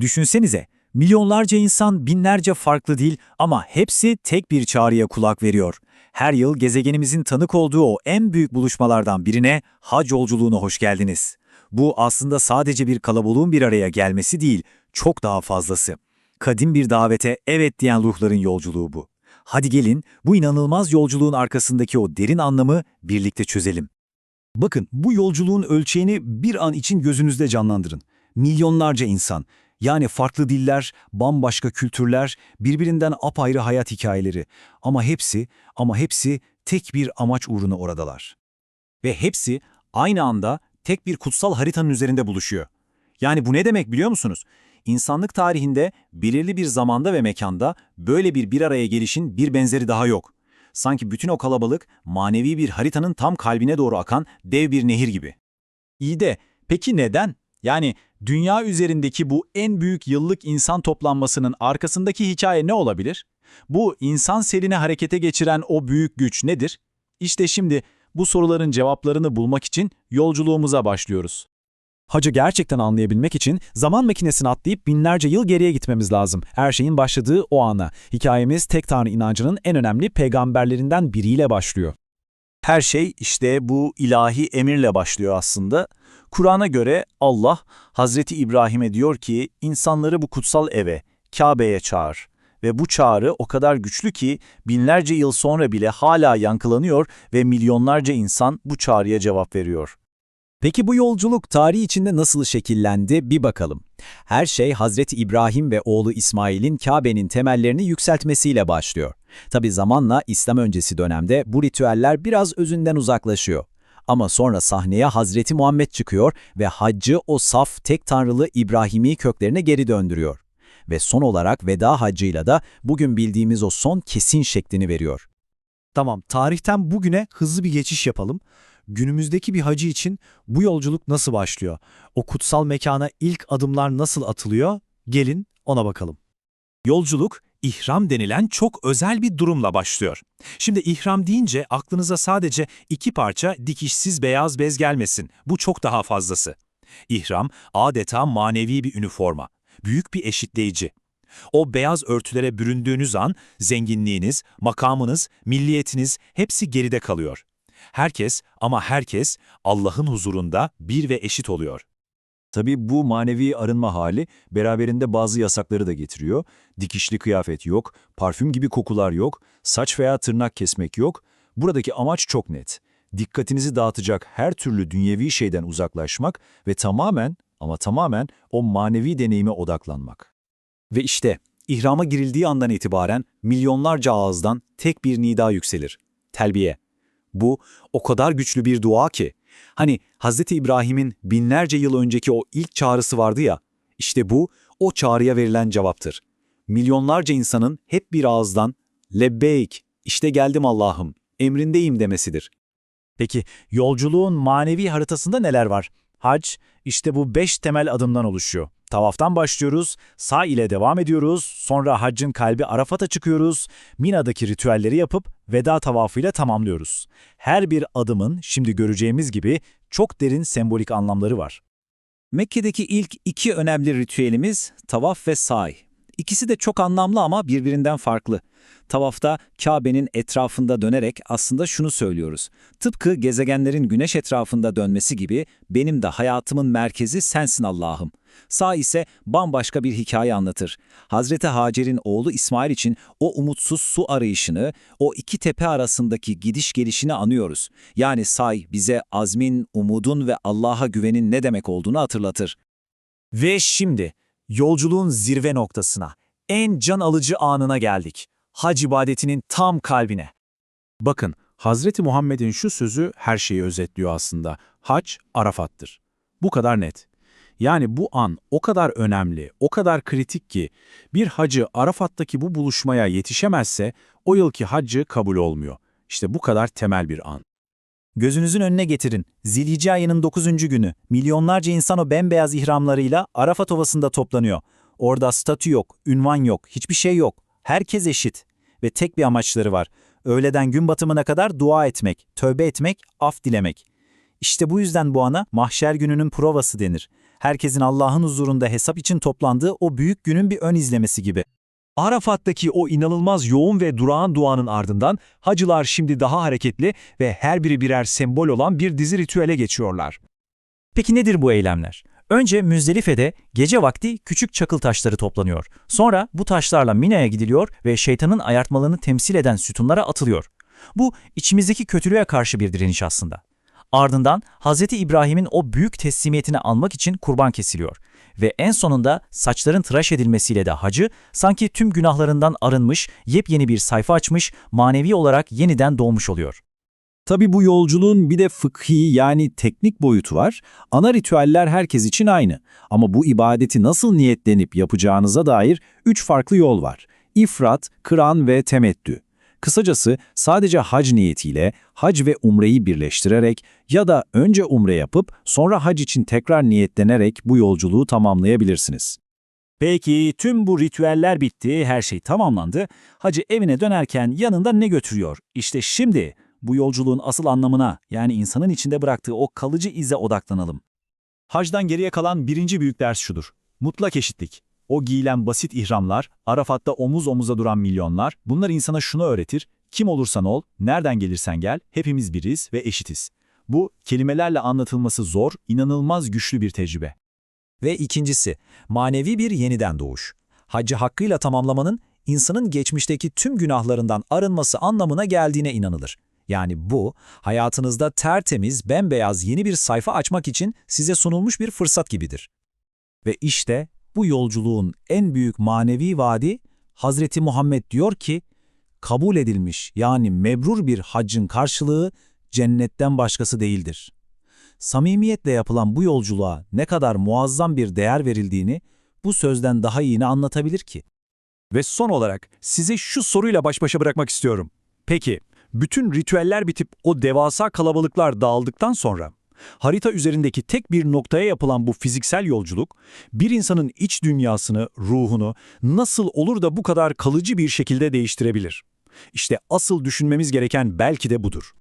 Düşünsenize, milyonlarca insan binlerce farklı dil ama hepsi tek bir çağrıya kulak veriyor. Her yıl gezegenimizin tanık olduğu o en büyük buluşmalardan birine hac yolculuğuna hoş geldiniz. Bu aslında sadece bir kalabalığın bir araya gelmesi değil, çok daha fazlası. Kadim bir davete evet diyen ruhların yolculuğu bu. Hadi gelin bu inanılmaz yolculuğun arkasındaki o derin anlamı birlikte çözelim. Bakın bu yolculuğun ölçeğini bir an için gözünüzde canlandırın. Milyonlarca insan, yani farklı diller, bambaşka kültürler, birbirinden apayrı hayat hikayeleri. Ama hepsi, ama hepsi tek bir amaç uğruna oradalar. Ve hepsi aynı anda tek bir kutsal haritanın üzerinde buluşuyor. Yani bu ne demek biliyor musunuz? İnsanlık tarihinde belirli bir zamanda ve mekanda böyle bir bir araya gelişin bir benzeri daha yok. Sanki bütün o kalabalık manevi bir haritanın tam kalbine doğru akan dev bir nehir gibi. İyi de peki neden? Yani dünya üzerindeki bu en büyük yıllık insan toplanmasının arkasındaki hikaye ne olabilir? Bu insan seline harekete geçiren o büyük güç nedir? İşte şimdi bu soruların cevaplarını bulmak için yolculuğumuza başlıyoruz. Hacı gerçekten anlayabilmek için zaman makinesini atlayıp binlerce yıl geriye gitmemiz lazım. Her şeyin başladığı o ana. Hikayemiz tek tanrı inancının en önemli peygamberlerinden biriyle başlıyor. Her şey işte bu ilahi emirle başlıyor aslında. Kur'an'a göre Allah, Hazreti İbrahim'e diyor ki, insanları bu kutsal eve, Kabe'ye çağır. Ve bu çağrı o kadar güçlü ki binlerce yıl sonra bile hala yankılanıyor ve milyonlarca insan bu çağrıya cevap veriyor. Peki bu yolculuk tarih içinde nasıl şekillendi bir bakalım. Her şey Hazreti İbrahim ve oğlu İsmail'in Kabe'nin temellerini yükseltmesiyle başlıyor. Tabi zamanla İslam öncesi dönemde bu ritüeller biraz özünden uzaklaşıyor. Ama sonra sahneye Hazreti Muhammed çıkıyor ve haccı o saf tek tanrılı İbrahimi köklerine geri döndürüyor. Ve son olarak veda haccıyla da bugün bildiğimiz o son kesin şeklini veriyor. Tamam, tarihten bugüne hızlı bir geçiş yapalım. Günümüzdeki bir hacı için bu yolculuk nasıl başlıyor? O kutsal mekana ilk adımlar nasıl atılıyor? Gelin ona bakalım. Yolculuk, ihram denilen çok özel bir durumla başlıyor. Şimdi ihram deyince aklınıza sadece iki parça dikişsiz beyaz bez gelmesin. Bu çok daha fazlası. İhram adeta manevi bir üniforma, büyük bir eşitleyici. O beyaz örtülere büründüğünüz an zenginliğiniz, makamınız, milliyetiniz hepsi geride kalıyor. Herkes ama herkes Allah'ın huzurunda bir ve eşit oluyor. Tabii bu manevi arınma hali beraberinde bazı yasakları da getiriyor. Dikişli kıyafet yok, parfüm gibi kokular yok, saç veya tırnak kesmek yok. Buradaki amaç çok net. Dikkatinizi dağıtacak her türlü dünyevi şeyden uzaklaşmak ve tamamen ama tamamen o manevi deneyime odaklanmak. Ve işte ihrama girildiği andan itibaren milyonlarca ağızdan tek bir nida yükselir. Telbiye. Bu o kadar güçlü bir dua ki. Hani Hz. İbrahim'in binlerce yıl önceki o ilk çağrısı vardı ya, işte bu o çağrıya verilen cevaptır. Milyonlarca insanın hep bir ağızdan lebbeyk, işte geldim Allah'ım, emrindeyim demesidir. Peki yolculuğun manevi haritasında neler var? Hac, işte bu beş temel adımdan oluşuyor. Tavaftan başlıyoruz, sağ ile devam ediyoruz, sonra haccın kalbi Arafat'a çıkıyoruz, Mina'daki ritüelleri yapıp veda tavafıyla tamamlıyoruz. Her bir adımın şimdi göreceğimiz gibi çok derin sembolik anlamları var. Mekke'deki ilk iki önemli ritüelimiz tavaf ve say. İkisi de çok anlamlı ama birbirinden farklı. Tavafta Kabe'nin etrafında dönerek aslında şunu söylüyoruz. Tıpkı gezegenlerin güneş etrafında dönmesi gibi benim de hayatımın merkezi sensin Allah'ım. Sağ ise bambaşka bir hikaye anlatır. Hazreti Hacer'in oğlu İsmail için o umutsuz su arayışını, o iki tepe arasındaki gidiş gelişini anıyoruz. Yani say bize azmin, umudun ve Allah'a güvenin ne demek olduğunu hatırlatır. Ve şimdi yolculuğun zirve noktasına, en can alıcı anına geldik. Hac ibadetinin tam kalbine. Bakın, Hazreti Muhammed'in şu sözü her şeyi özetliyor aslında. Hac, Arafat'tır. Bu kadar net. Yani bu an o kadar önemli, o kadar kritik ki bir hacı Arafat'taki bu buluşmaya yetişemezse o yılki haccı kabul olmuyor. İşte bu kadar temel bir an. Gözünüzün önüne getirin. Zilhicce ayının 9. günü milyonlarca insan o bembeyaz ihramlarıyla Arafat Ovası'nda toplanıyor. Orada statü yok, ünvan yok, hiçbir şey yok. Herkes eşit ve tek bir amaçları var. Öğleden gün batımına kadar dua etmek, tövbe etmek, af dilemek. İşte bu yüzden bu ana mahşer gününün provası denir. Herkesin Allah'ın huzurunda hesap için toplandığı o büyük günün bir ön izlemesi gibi. Arafat'taki o inanılmaz yoğun ve durağan duanın ardından hacılar şimdi daha hareketli ve her biri birer sembol olan bir dizi ritüele geçiyorlar. Peki nedir bu eylemler? Önce Müzdelife'de gece vakti küçük çakıl taşları toplanıyor. Sonra bu taşlarla Mina'ya gidiliyor ve şeytanın ayartmalarını temsil eden sütunlara atılıyor. Bu içimizdeki kötülüğe karşı bir direniş aslında. Ardından Hz. İbrahim'in o büyük teslimiyetini almak için kurban kesiliyor. Ve en sonunda saçların tıraş edilmesiyle de hacı sanki tüm günahlarından arınmış, yepyeni bir sayfa açmış, manevi olarak yeniden doğmuş oluyor. Tabi bu yolculuğun bir de fıkhi yani teknik boyutu var. Ana ritüeller herkes için aynı. Ama bu ibadeti nasıl niyetlenip yapacağınıza dair üç farklı yol var. İfrat, kıran ve temettü. Kısacası sadece hac niyetiyle hac ve umreyi birleştirerek ya da önce umre yapıp sonra hac için tekrar niyetlenerek bu yolculuğu tamamlayabilirsiniz. Peki tüm bu ritüeller bitti, her şey tamamlandı. Hacı evine dönerken yanında ne götürüyor? İşte şimdi bu yolculuğun asıl anlamına yani insanın içinde bıraktığı o kalıcı ize odaklanalım. Hacdan geriye kalan birinci büyük ders şudur. Mutlak eşitlik. O giyilen basit ihramlar, Arafat'ta omuz omuza duran milyonlar, bunlar insana şunu öğretir. Kim olursan ol, nereden gelirsen gel, hepimiz biriz ve eşitiz. Bu, kelimelerle anlatılması zor, inanılmaz güçlü bir tecrübe. Ve ikincisi, manevi bir yeniden doğuş. Haccı hakkıyla tamamlamanın insanın geçmişteki tüm günahlarından arınması anlamına geldiğine inanılır. Yani bu, hayatınızda tertemiz, bembeyaz yeni bir sayfa açmak için size sunulmuş bir fırsat gibidir. Ve işte bu yolculuğun en büyük manevi vaadi, Hazreti Muhammed diyor ki, kabul edilmiş yani mebrur bir haccın karşılığı cennetten başkası değildir. Samimiyetle yapılan bu yolculuğa ne kadar muazzam bir değer verildiğini bu sözden daha iyi ne anlatabilir ki? Ve son olarak size şu soruyla baş başa bırakmak istiyorum. Peki, bütün ritüeller bitip o devasa kalabalıklar dağıldıktan sonra, harita üzerindeki tek bir noktaya yapılan bu fiziksel yolculuk, bir insanın iç dünyasını, ruhunu nasıl olur da bu kadar kalıcı bir şekilde değiştirebilir? İşte asıl düşünmemiz gereken belki de budur.